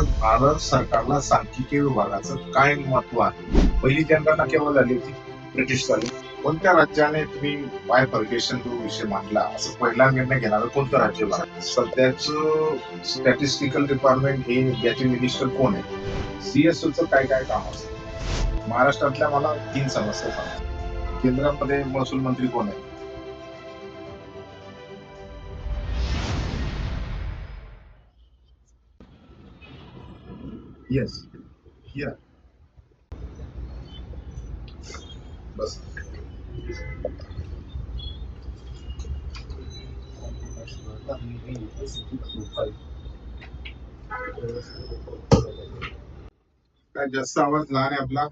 आता भारत सरकारला सांख्यिकी विभागाचं काय महत्त्व आहे? पहिली जनगणना केव्हा झाली होती? ब्रिटिश झाली. कोणत्या राज्याने तुम्ही बायफर्गेशन जो विषय मांडला? असं पहिला निर्णय घेणार कोणतं राज्य भारत? सध्याच स्टॅटिस्टिकल डिपार्टमेंट हे याचे मिनिस्टर कोण आहे सीएसओचं काय काय काम असतं? महाराष्ट्रातल्या मला तीन समस्या सांगतात केंद्रामध्ये महसूल मंत्री कोण आहे येस या बस काय जास्त आवाज लहान आहे आपला?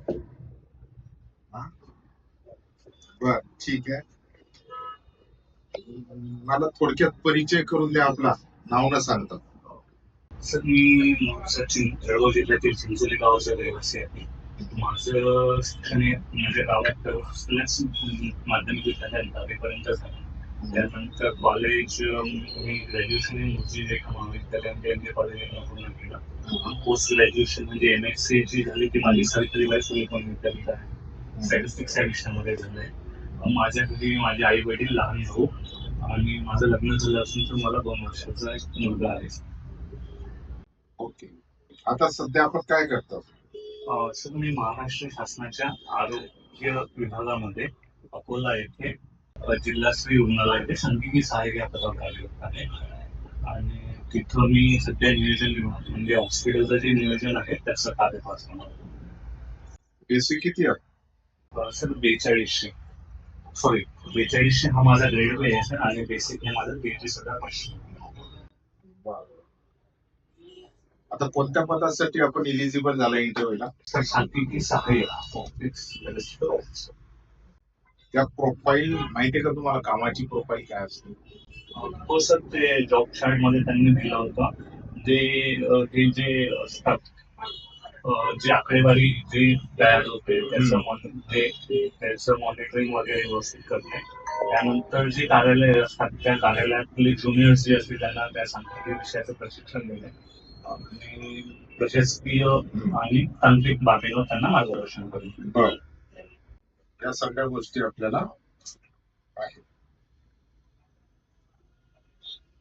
बर ठीक आहे. मला थोडक्यात परिचय करून द्या आपला. नाव न सांगता. सर मी सचिन जळगाव जिल्ह्यातील चिंचोली गावाचा रहिवासी आहे माझं शिक्षण माझ्या गावात माध्यमिक विद्यालयात दहावीपर्यंत झालं. त्यानंतर कॉलेज मी ग्रॅज्युएशन हे मोठी जे महाविद्यालयामध्ये म्हणजे एम ए कॉलेज पूर्ण केलं. पोस्ट ग्रॅज्युएशन म्हणजे एम एस सी ची झाली ती माझी सावित्रीबाई फुले पण विद्यापीठ आहे. स्टॅटिस्टिक्स या विषयामध्ये झालंय. माझ्या घरी माझे आई वडील लहान भाऊ आणि माझं लग्न झालं असून तर मला दोन वर्षाचा एक मुलगा आहे. ओके आता सध्या आपण काय करतो? सर मी महाराष्ट्र शासनाच्या आरोग्य विभागामध्ये अकोला येथे अ, जिल्हास्तरीय रुग्णालय येथे सांख्यिकी सहाय्यक या पदावर कार्यरत आहे. आणि तिथं मी सध्या नियोजन विभाग म्हणजे हॉस्पिटलचं जे नियोजन आहे त्याचा कार्यभार सांभाळतो. बेसिक किती आहे? सर बेचाळीसशे. सॉरी बेचाळीसशे हा माझा ग्रेड आहे सर आणि बेसिक हे माझं बेचाळीस हजार पाचशे. आता कोणत्या पदासाठी आपण इलिजिबल झाला इंटरव्ह्यूला सर सहाय्यक ऑफिस त्या प्रोफाईल माहितीये का तुम्हाला कामाची प्रोफाईल काय असते? हो सर ते जॉब चार्टमध्ये त्यांनी दिला होता. ते अ, हे जे असतात जे आकडेवारी जे तयार होते त्याचं त्याचं मॉनिटरिंग वगैरे व्यवस्थित करणे. त्यानंतर जे कार्यालय असतात त्या कार्यालयातले ज्युनियर्स जे असतील त्यांना त्या सांख्यिकी विषयाचं प्रशिक्षण देणे. प्रशासकीय आणि तांत्रिक बाबीवर त्यांना मार्गदर्शन बर. या सगळ्या गोष्टी आपल्याला आहेत.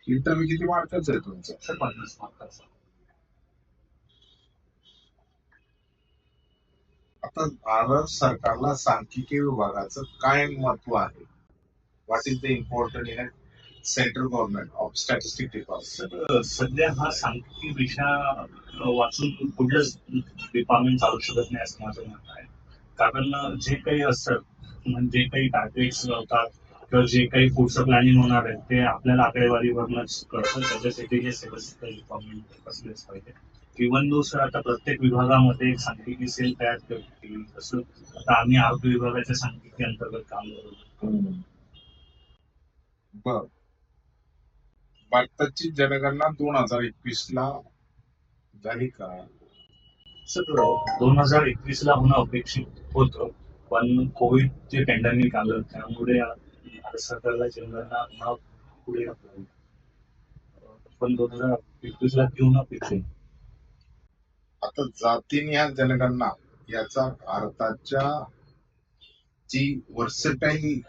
इंटरव्ह्यू किती मार्काच आहे तुमचा? पन्नास मार्काचा आता भारत सरकारला सांख्यिकी विभागाचं काय महत्त्व आहे? What is the important in central government of statistic department सध्या हा सांख्यिकी विषय वाचून कुठलंच डिपार्टमेंट चालू शकत नाही असं माझं मत आहे. कारण जे काही असतं म्हणजे जे काही टार्गेट्स लावतात किंवा जे काही पुढचं प्लॅनिंग होणार आहे ते आपल्याला आकडेवारीवरनच कळतं. त्याच्यासाठी हे स्टॅटिस्टिकल डिपार्टमेंट असलेच पाहिजे. इव्हन दो सर आता प्रत्येक विभागामध्ये एक सांख्यिकी सेल तयार करतील तसं आता आम्ही आरोग्य विभागाच्या सांख्यिकी अंतर्गत काम करतो बर. भारताची जनगणना दोन हजार एकवीस ला झाली का सर दोन हजार एकवीस ला होणं अपेक्षित होतं पण कोविडचे पॅन्डेमिक आलं त्यामुळे भारत सरकारला जनगणना न पुढे. पण दोन हजार एकवीस ला ती होणं अपेक्षित. आता जातीनिहाय जनगणना याचा भारताच्या जी वर्सेटाईल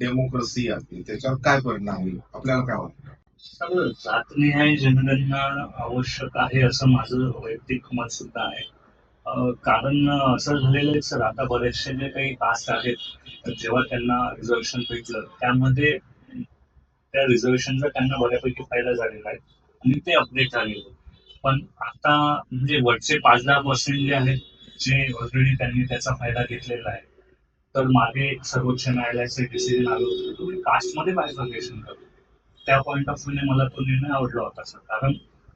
डेमोक्रेसी आहे त्याच्यावर काय परिणाम होईल? आपल्याला काय वाटतं? सर जातनिहाय जनगणना आवश्यक आहे असं माझं वैयक्तिक मत सुद्धा आहे. कारण असं झालेलं आहे सर आता बरेचसे जे काही कास्ट आहेत जेव्हा त्यांना रिझर्वेशन भेटलं त्यामध्ये त्या रिझर्वेशनचा त्यांना बऱ्यापैकी फायदा झालेला आहे आणि ते अपडेट झालेलं पण आता म्हणजे वरचे पाच दहा पर्सेंट जे आहेत जे ऑलरेडी त्यांनी त्याचा फायदा घेतलेला आहे तर मागे सर्वोच्च न्यायालयाचे डिसिजन आलं होतं तुम्ही कास्टमध्ये बायफर्गेशन करतो. त्या पॉईंट ऑफ व्ह्यूने मला तो निर्णय आवडला होता सर. कारण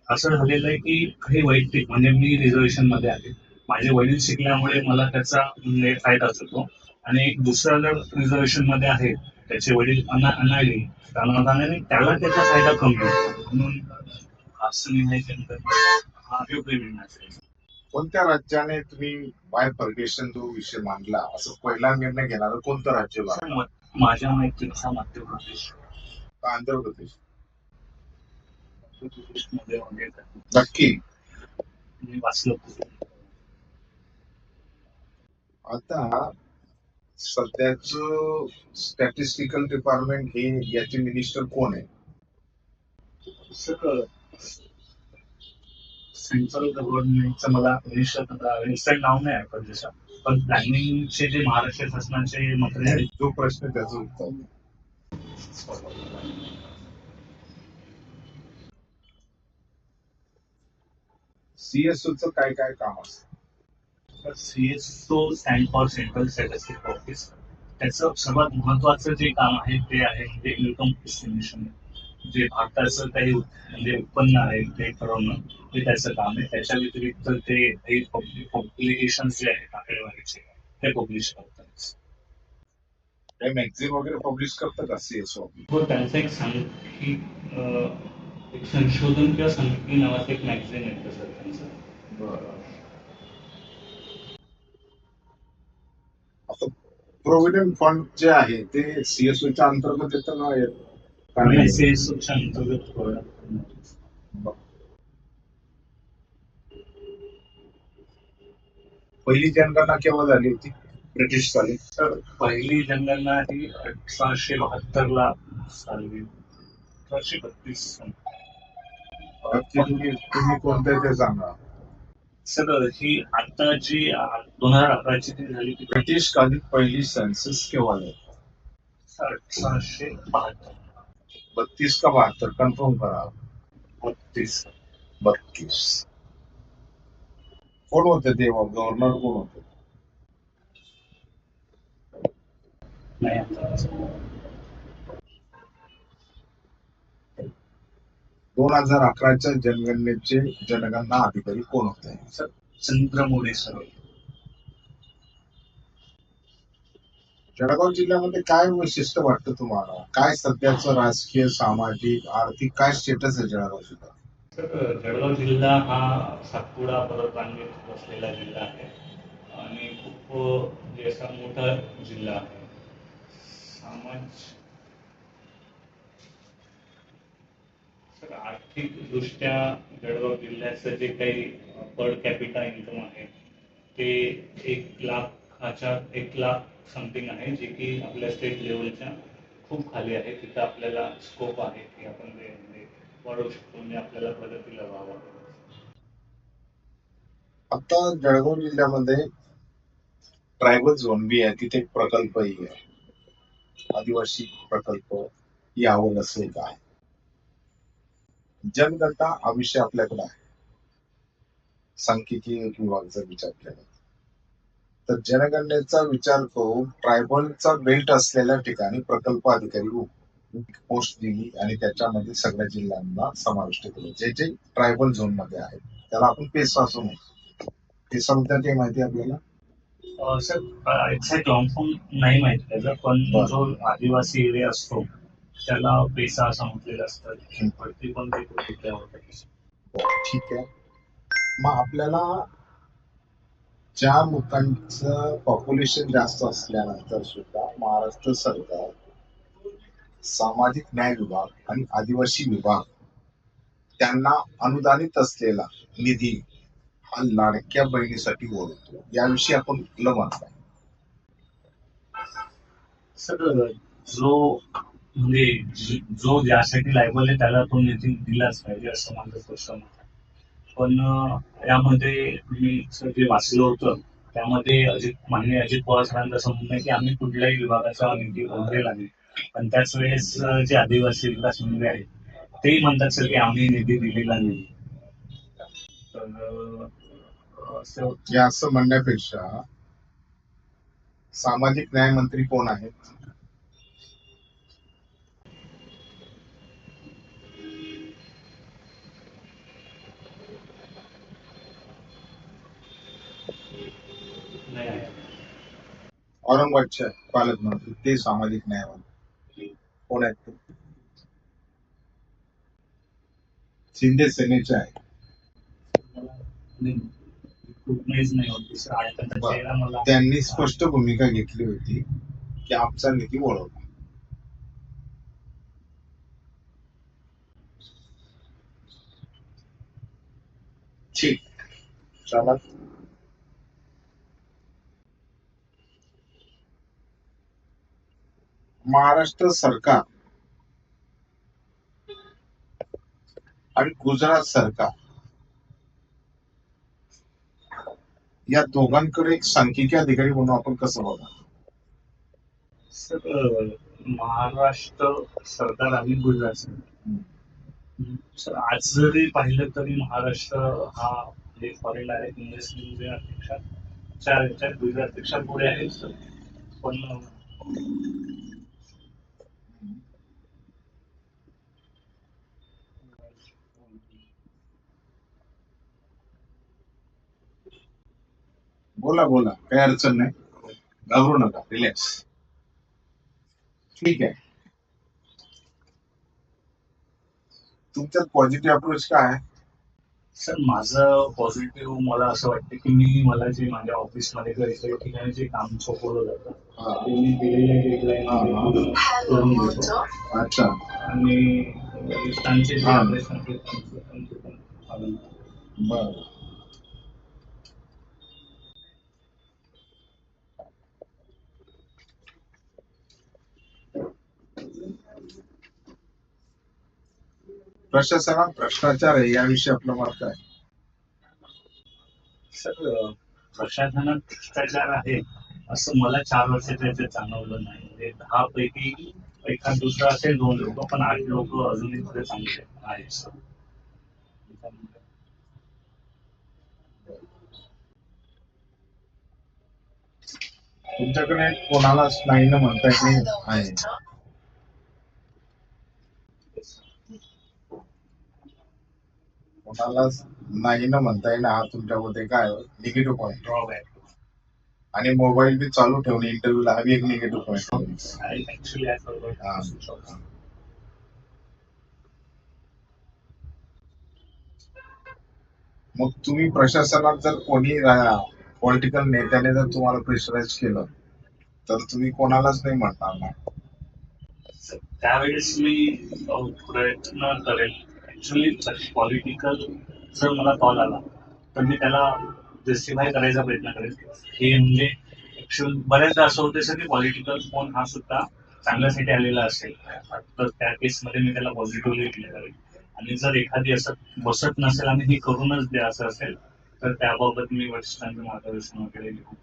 असं झालेलं आहे की काही वैयक्तिक म्हणजे मी रिझर्वेशनमध्ये आहे. माझे वडील शिकल्यामुळे मला त्याचा म्हणजे फायदाच होतो. आणि एक दुसरा जर रिझर्वेशनमध्ये आहे त्याचे वडील अना अनाडी त्याला त्याचा फायदा कमी होतो. म्हणून असं निर्णय केंद्र हा योग्य निर्णय असेल कोणत्या राज्याने तुम्ही बायफर्गेशन जो विषय मांडला? असं पहिला निर्णय घेणार कोणतं राज्य माझ्या माहितीचा मध्य प्रदेश. आंध्र प्रदेश. नक्की. आता सध्याच स्टॅटिस्टिकल डिपार्टमेंट हे याचे मिनिस्टर कोण आहे? सेंट्रल गव्हर्नमेंटचं मला इन्स्टंट नाव नाही आठवत जसं. पण प्लॅनिंगचे जे महाराष्ट्र शासनाचे मंत्री आहेत. जो प्रश्न त्याचं उत्तर सीएसओ च काय काय काम असतं? CSO stand for central statistic office त्याचं सर्वात महत्वाचं जे काम आहे ते आहे म्हणजे इन्कम एस्टिमेशन जे भारताचं काही म्हणजे उत्पन्न आहे ते ठरवणं ते त्याचं काम आहे. त्याच्या व्यतिरिक्त ते पब्लिकेशन जे आहेत आकडेवारीचे ते पब्लिश करतात. मॅगझिन वगैरे पब्लिश करतं का सीएसओ हो त्यांचं एक अं, एक संशोधन किंवा सांख्यिकी नावाचं एक मॅगझिन येतं सर त्यांचं प्रोव्हिडंट फंड जे आहे ते सीएसओ च्या अंतर्गत येतं ना येत? का आणि नाही? SASO अंतर्गत पहिली जनगणना केव्हा झाली होती? ब्रिटिश साली. तर पहिली जनगणना ही अठराशे बहात्तर ला झाली. अठराशे बत्तीस नक्की तुम्ही तुम्ही कोणत्या ते सांगा सर ही आता जी दोन हजार अकराची ती झाली ती ब्रिटिश कालीन पहिली सेन्सस केव्हा झाली? अठराशे बहात्तर. बत्तीस का बहात्तर? कन्फर्म करा. बत्तीस. बत्तीस. कोण होते ते? गव्हर्नर कोण होते? नाही दोन हजार अकराच्या जनगणनेचे जनगणना अधिकारी कोण होते? सर चंद्रमोडे सर जळगाव जिल्ह्यामध्ये काय वैशिष्ट्य वाटतं तुम्हाला? काय सध्याचं राजकीय सामाजिक आर्थिक काय स्टेटस आहे जळगाव जिल्हा तर जळगाव जिल्हा हा सातपुडा पर्वतरांगेत वसलेला जिल्हा आहे आणि खूप म्हणजे असा मोठा जिल्हा आहे. समाज सर आर्थिक दृष्ट्या जळगाव जिल्ह्याचं जे काही पर कॅपिटा इन्कम आहे ते एक लाखाच्या एक लाख समथिंग आहे जे की आपल्या स्टेट लेवलच्या खूप खाली आहे. तिथं आपल्याला स्कोप आहे की आपण ते वाढवू शकतो म्हणजे आपल्याला प्रगतीला व्हावा आता जळगाव जिल्ह्यामध्ये ट्रायबल झोन बी आहे तिथे एक प्रकल्पही आहे. आदिवासी प्रकल्प यावं असेल काय जनगणना हा विषय आपल्याकडे आहे. सांख्यिकी विभाग जर विचार केला. तर जनगणनेचा विचार करून ट्रायबलचा बेल्ट असलेल्या ठिकाणी प्रकल्प अधिकारी पोस्ट दिली आणि त्याच्यामध्ये सगळ्या जिल्ह्यांना समाविष्ट केलं. जे जे ट्रायबल झोनमध्ये आहेत त्याला आपण पेसा असं म्हणतो. पेसाबद्दल काही माहिती आहे आपल्याला सर एक्झॅक्ट लॉंग फॉर्म नाही माहिती त्याचा पण. जो आदिवासी एरिया असतो त्याला पेसा असं म्हटलेलं असतं पण ते कुठल्या ठीक आहे. मग आपल्याला ज्या लोकांचं पॉप्युलेशन जास्त असल्यानंतर सुद्धा महाराष्ट्र सरकार सामाजिक न्याय विभाग आणि आदिवासी विभाग त्यांना अनुदानित असलेला निधी हा लाडक्या बहिणीसाठी ओढतो. याविषयी आपण कुठलं म्हणतो सर जो म्हणजे जो ज्यासाठी लायबल आहे त्याला तो निधी दिलाच पाहिजे असं माझं स्पष्ट मत पण यामध्ये मी जे वाचलं होतं त्यामध्ये अजित माननीय अजित पवार सरांचं असं म्हणणं की आम्ही कुठल्याही विभागाचा निधी वगैरे नाही पण त्याच वेळेस जे आदिवासी विकास मंत्री आहेत ते म्हणतात सर की आम्ही निधी दिलेला नाही. तर असं म्हणण्यापेक्षा सामाजिक न्याय मंत्री कोण आहेत नाही आहे औरंगाबादचे पालकमंत्री ते सामाजिक न्याय कोण आहेत ते? शिंदे सेनेचे आहे बरं. त्यांनी स्पष्ट भूमिका घेतली होती की आमचा निधी वळवला. ठीक. चला महाराष्ट्र सरकार आणि गुजरात सरकार या दोघांकडे एक सांख्यिकी अधिकारी म्हणून आपण कसं बघा सर महाराष्ट्र सरकार आणि गुजरात सरकार. सर आज जरी पाहिलं तरी महाराष्ट्र हा जे फॉरेन डायरेक्ट इन्व्हेस्टमेंटपेक्षा चार याच्यात गुजरातपेक्षा पुढे आहे सर. पण बोला बोला. काही अडचण नाही. घाबरू नका. रिलॅक्स ठीक आहे. तुमच्यात पॉझिटिव्ह अप्रोच काय आहे? सर माझं पॉझिटिव्ह मला असं वाटतं की मी मला जे माझ्या ऑफिसमध्ये इतर ठिकाणी जे काम सोपवलं जातं हा, ते मी दिलेल्या हा, डेडलाईन अच्छा. आणि जे हा. त्यांचं करतो. बर. प्रशासनात भ्रष्टाचार आहे याविषयी आपलं मत काय? सर प्रशासनात भ्रष्टाचार आहे असं मला चार वर्षाच्या याच्यात जाणवलं नाही. म्हणजे दहा पैकी एखाद दुसरा असेल दोन लोक पण आठ लोक अजूनही थोडे चांगले आहेत सर. तुमच्याकडे कोणालाच नाही ना म्हणता येत? नाही कोणालाच नाही ना म्हणता येणं हा तुमच्यामध्ये काय निगेटिव्ह पॉईंट ड्रॉबॅक आणि मोबाईल बी चालू ठेवणे इंटरव्ह्यूला हा बी एक निगेटिव्ह पॉईंट हा. मग तुम्ही प्रशासनात जर कोणी पॉलिटिकल नेत्याने जर तुम्हाला प्रेशराईज केलं तर तुम्ही कोणालाच नाही म्हणणार ना? त्यावेळेस मी प्रयत्न करेल. ॲक्च्युली पॉलिटिकल जर मला कॉल आला तर मी त्याला जस्टिफाय करायचा प्रयत्न करेल हे म्हणजे बऱ्याचदा असं होतं सर की पॉलिटिकल फोन हा सुद्धा चांगल्यासाठी आलेला असेल. तर त्या केसमध्ये मी त्याला पॉझिटिव्हली क्लिअर करेल आणि जर एखादी असं बसत नसेल आणि हे करूनच द्या असं असेल तर त्याबाबत मी वरिष्ठांचं मार्गदर्शन वगैरे लिहू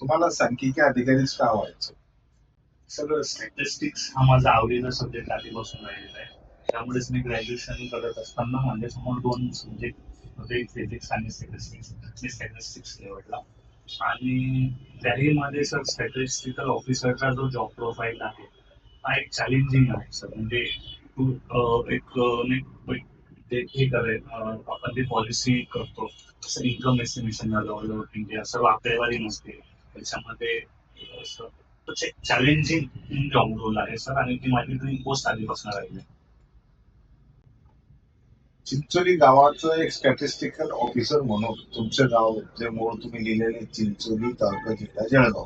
तुम्हाला सांख्यिकी अधिकारीच का व्हायचं? सगळं स्टॅटिस्टिक्स हा माझा आवडीचा सब्जेक्ट आधीपासून राहिलेला आहे. त्यामुळेच मी ग्रॅज्युएशन करत असताना माझ्यासमोर दोन सब्जेक्ट होते फिजिक्स आणि स्टॅटिस्टिक्स मी स्टॅटिस्टिक्स निवडला. आणि त्याही मध्ये सर स्टॅटिस्टिकल ऑफिसरचा जो जॉब प्रोफाईल आहे हा एक चॅलेंजिंग आहे सर म्हणजे तू एक ते हे करे आपण ती पॉलिसी करतो जसं इन्कम एस्टिमेशन झालं इंडिया सर्व आकडेवारी नसते. त्याच्यामध्ये असं चॅलेंजिंग जॉब रोल आहे सर आणि ती माझी ड्रीम पोस्ट आधीपासून राहिली चिंचोली गावाचं एक स्टॅटिस्टिकल ऑफिसर म्हणून तुमचं गाव जे मूळ तुम्ही लिहिलेले चिंचोली तालुका जिल्हा जळगाव.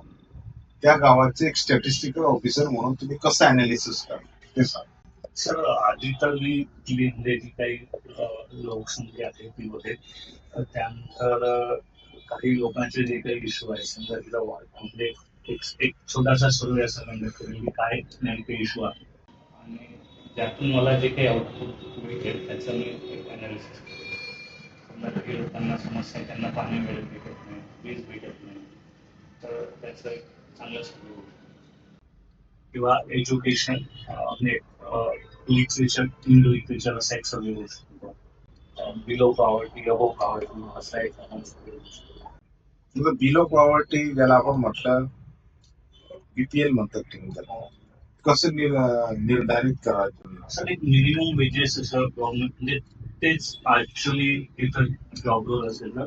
त्या गावाचे एक स्टॅटिस्टिकल ऑफिसर म्हणून तुम्ही कसं अनालिसिस करा ते सांग. सर आधी तर मी जी म्हणजे जी काही लोकसंख्या आहे ती होते तर त्यानंतर काही लोकांचे जे काही इश्यू आहे समजा तिला वा- म्हणजे एक एक छोटासा सर्वे असा कंडक्ट करेल की काय नेमके इश्यू आहे. आणि त्यातून मला जे काही आउटपुट मिळेल त्याचं मी एक अनालिसिस करतो काही लोकांना समस्या त्यांना पाणी मिळत भेटत नाही वीज भेटत नाही. तर त्याचं एक चांगलं सर्वे किंवा एज्युकेशन म्हणजे लिटरेचर इन लिटरेचर असा एक सर्वे होऊ शकतो बिलो पॉवर्टी अबो पॉवर्टी असा एक बिलो पॉवर्टी ज्याला आपण म्हटलं बीपीएल म्हणतात तुम्ही त्याला कसं निर- निर्धारित करायचं? एक मिनिमम वेजेस असं गव्हर्नमेंट म्हणजे तेच ऍक्च्युली इथं जॉब रोल असेल तर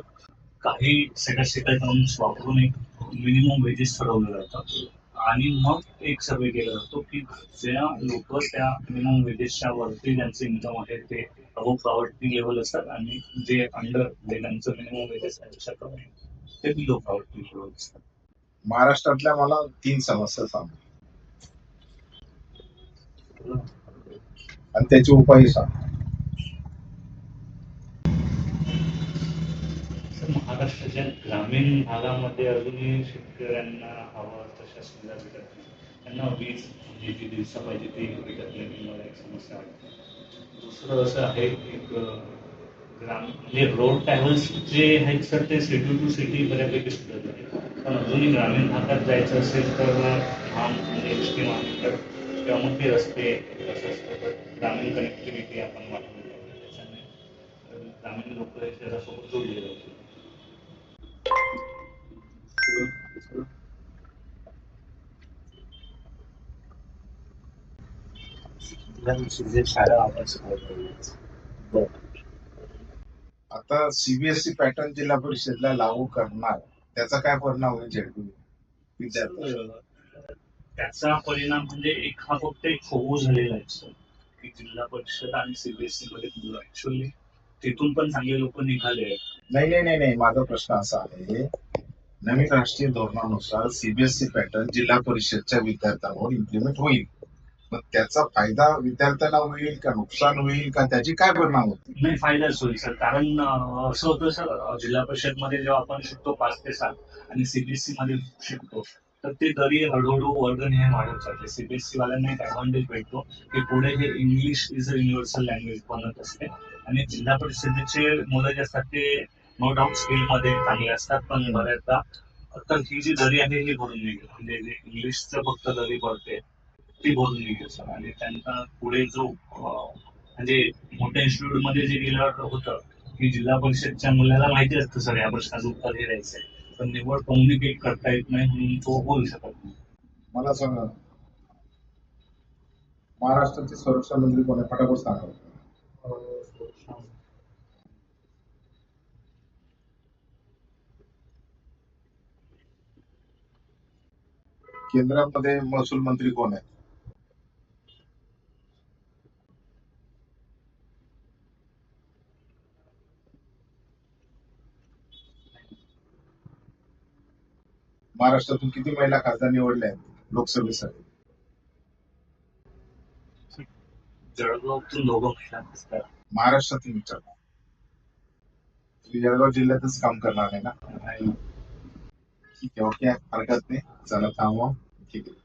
काही स्टॅटिस्टिकल टर्म्स वापरून एक मिनिमम वेजेस ठरवलं जातात आणि मग एक सर्वे केला जातो की ज्या लोक त्या मिनिमम वेजेसच्या वरती ज्यांचे इन्कम आहे ते अबो प्रॉवर्टी लेवल असतात आणि जे अंडर जे त्यांचं मिनिमम वेजेस आहे कमी ते बिलो प्रॉवर्टी लेवल असतात. महाराष्ट्रातल्या मला तीन समस्या सांग आणि त्याचे उपाय सांग महाराष्ट्राच्या ग्रामीण भागामध्ये अजूनही शेतकऱ्यांना हवं तशा सुविधा भेटत नाही त्यांना वीज जी जी दिवसा पाहिजे ती भेटत नाही मला एक समस्या वाटते. दुसरं असं आहे एक अं, रोड ट्रॅव्हल्स जे आहेत सर ते सिटी टू सिटी बऱ्यापैकी सुधारत आहे. पण अजूनही ग्रामीण भागात जायचं असेल तर हा म्हणजे एस किंवा मोठे रस्ते असं असतं तर ग्रामीण कनेक्टिव्हिटी आपण वाढवली त्याच्याने अं, ग्रामीण लोक शहरासोबत जोडले जाऊ शकतात शाळा आपण शिकवतो आता सीबीएसई पॅटर्न जिल्हा परिषदला लागू करणार त्याचा काय परिणाम होईल झेडपी विद्यार्थी त्याचा परिणाम म्हणजे एक हा फक्त एक फोगो झालेला आहे सर की जिल्हा परिषद आणि सीबीएसई मध्ये ऍक्च्युअली तिथून पण चांगले लोक निघाले आहेत. नाही नाही नाही नाही माझा प्रश्न असा आहे नवीन राष्ट्रीय धोरणानुसार सीबीएसई पॅटर्न जिल्हा परिषदच्या विद्यार्थ्यांवर इम्प्लिमेंट होईल. मग त्याचा फायदा विद्यार्थ्यांना होईल का नुकसान होईल का? त्याचे काय परिणाम होतील? नाही फायदाच होईल सर. कारण असं होतं सर जिल्हा परिषदमध्ये जेव्हा आपण शिकतो पाच ते सात आणि सीबीएसई मध्ये शिकतो तर ते तरी हळूहळू वर्गनिहाय वाढत जाते सीबीएसई वाल्यांना एक ऍडव्हान्टेज भेटतो की पुढे हे English is a universal language बनत असते आणि जिल्हा परिषदेचे मुलं जे असतात ते नो डाऊट स्किलमध्ये चांगले असतात पण बऱ्याचदा तर ही जी दरी आहे ही भरून निघेल म्हणजे इंग्लिशचं फक्त दरी पडते ते भरून सर. आणि त्यांचा पुढे जो म्हणजे मोठ्या इन्स्टिट्यूटमध्ये जे गेलं होतं की जिल्हा परिषदच्या मुलाला माहिती असतं सर या प्रश्नाचं उत्तर हे द्यायचं पण निवड कम्युनिकेट करता येत नाही म्हणून तो बोलू शकत नाही. मला सांगा महाराष्ट्राचे संरक्षण मंत्री कोण आहे? फटाफट सांगा. केंद्रामध्ये महसूल मंत्री कोण आहे? महाराष्ट्रातून किती महिला खासदार निवडल्या आहेत लोकसभेसाठी? जळगावतून दोघं महिला असतात महाराष्ट्रातून तुम्ही जळगाव जिल्ह्यातच काम करणार आहे ना? ठीक आहे ओके. हरकत नाही. चला थांबवा. ठीक आहे.